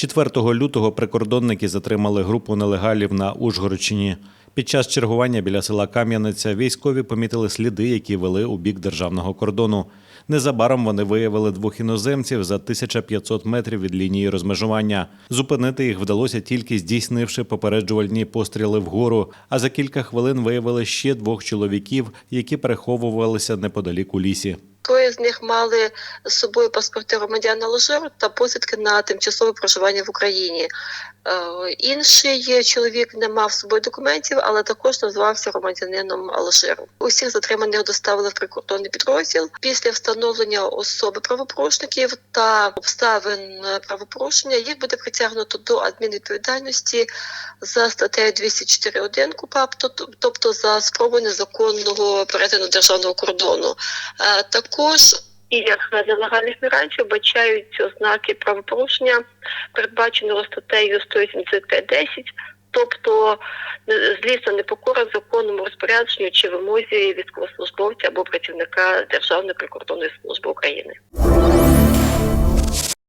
4 лютого прикордонники затримали групу нелегалів на Ужгородщині. Під час чергування біля села Кам'яниця військові помітили сліди, які вели у бік державного кордону. Незабаром вони виявили двох іноземців за 1500 метрів від лінії розмежування. Зупинити їх вдалося тільки здійснивши попереджувальні постріли вгору. А за кілька хвилин виявили ще двох чоловіків, які переховувалися неподалік у лісі. Троє з них мали з собою паспорти громадян Алжиру та посвідки на тимчасове проживання в Україні. Е, Інший чоловік не мав з собою документів, але також називався громадянином Алжиру. Усіх затриманих доставили в прикордонний підрозділ. Після встановлення особи правопорушників та обставин правопорушення їх буде притягнуто до адмінвідповідальності за статтею 204.1 КУПАП, тоб- тобто за спробу незаконного перетину державного кордону. Е, Також і як нелегальних мігрантів бачають ознаки правопорушення, передбаченого статтею 185.10, тобто е, злісна непокора законному розпорядженню чи вимозі військовослужбовця або працівника Державної прикордонної служби України.